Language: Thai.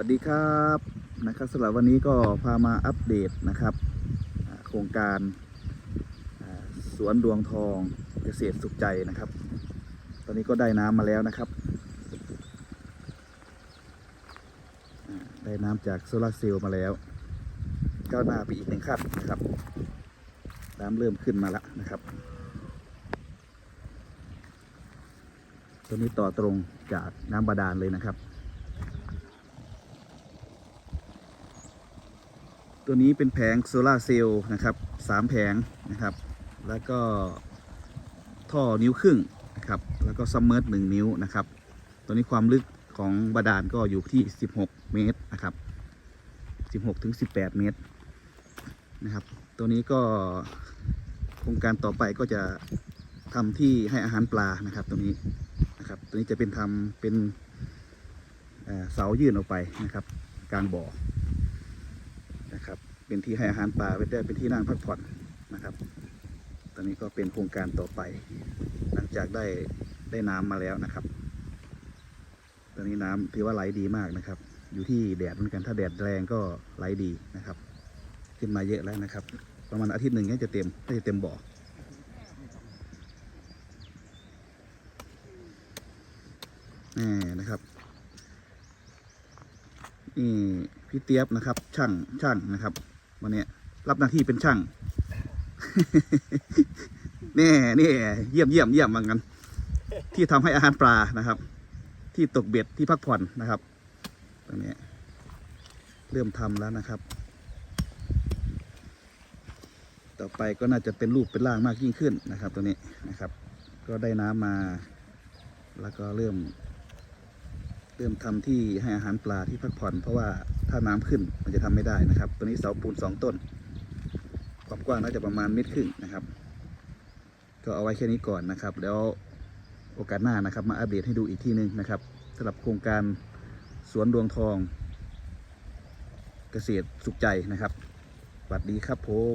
วัสดีครับนะครับสำหรับวันนี้ก็พามาอัปเดตนะครับ โครงการสวนดวงทองเกษตรสุขใจนะครับ ตอนนี้ก็ได้น้ำมาแล้วนะครับ ได้น้ำจากโซลาเซลล์มาแล้วก้าวหน้าไปอีกหนึ่งขั้นนะครับน้ำเริ่มขึ้นมาแล้วนะครับตัวนี้ต่อตรงจากน้ำบาดาลเลยนะครับ ตัวนี้เป็นแผงโซลาเซลล์นะครับสามแผงนะครับ แล้วก็ท่อนิ้วครึ่งนะครับแล้วก็ซัมเมอร์หนึ่งนิ้วนะครับ ตัวนี้ความลึกของบาดาลก็อยู่ที่ 16 เมตรนะครับ 16ถึง18 เมตรนะครับ ตัวนี้ก็โครงการต่อไปก็จะทำที่ให้อาหารปลานะครับตรงนี้นะครับตัวนี้จะเป็นทำเป็นเสายื่นออกไปนะครับ กลางบ่อ เป็นที่ให้อาหารปลาเป็นได้เป็นที่นั่งพักผ่อนนะครับ ตอนนี้ก็เป็นโครงการต่อไป หลังจากได้ได้น้ำมาแล้วนะครับ ตอนนี้น้ำถือว่าไหลดีมากนะครับ อยู่ที่แดดเหมือนกันถ้าแดดแรงก็ไหลดีนะครับ ขึ้นมาเยอะแล้วนะครับ ประมาณอาทิตย์หนึ่งก็จะเต็มก็จะเต็มบ่อนี่นะครับนี่พี่เตียบนะครับ ช่างช่างนะครับ วันนี้รับหน้าที่เป็นช่างนี่นี่เยี่ยมเยี่ยมเยี่ยมเหมือนกัน ที่ทำให้อาหารปลานะครับ ที่ตกเบ็ดที่พักผ่อนนะครับตรงนี้เริ่มทำแล้วนะครับ ต่อไปก็น่าจะเป็นรูปเป็นร่างมากยิ่งขึ้นนะครับ ตัวนี้นะครับ ก็ได้น้ำมา แล้วก็เริ่ม เริ่มทำที่ให้อาหารปลาที่พักผ่อน เพราะว่าถ้าน้ำขึ้นมันจะทำไม่ได้นะครับตัวนี้เสาปูนสองต้น ความกว้างน่าจะประมาณเมตรครึ่งนะครับ ก็เอาไว้แค่นี้ก่อนนะครับ แล้วโอกาสหน้านะครับ มาอัปเดตให้ดูอีกที่นึงนะครับสำหรับโครงการสวนดวงทอง เกษตรสุขใจนะครับสวัสดีครับผม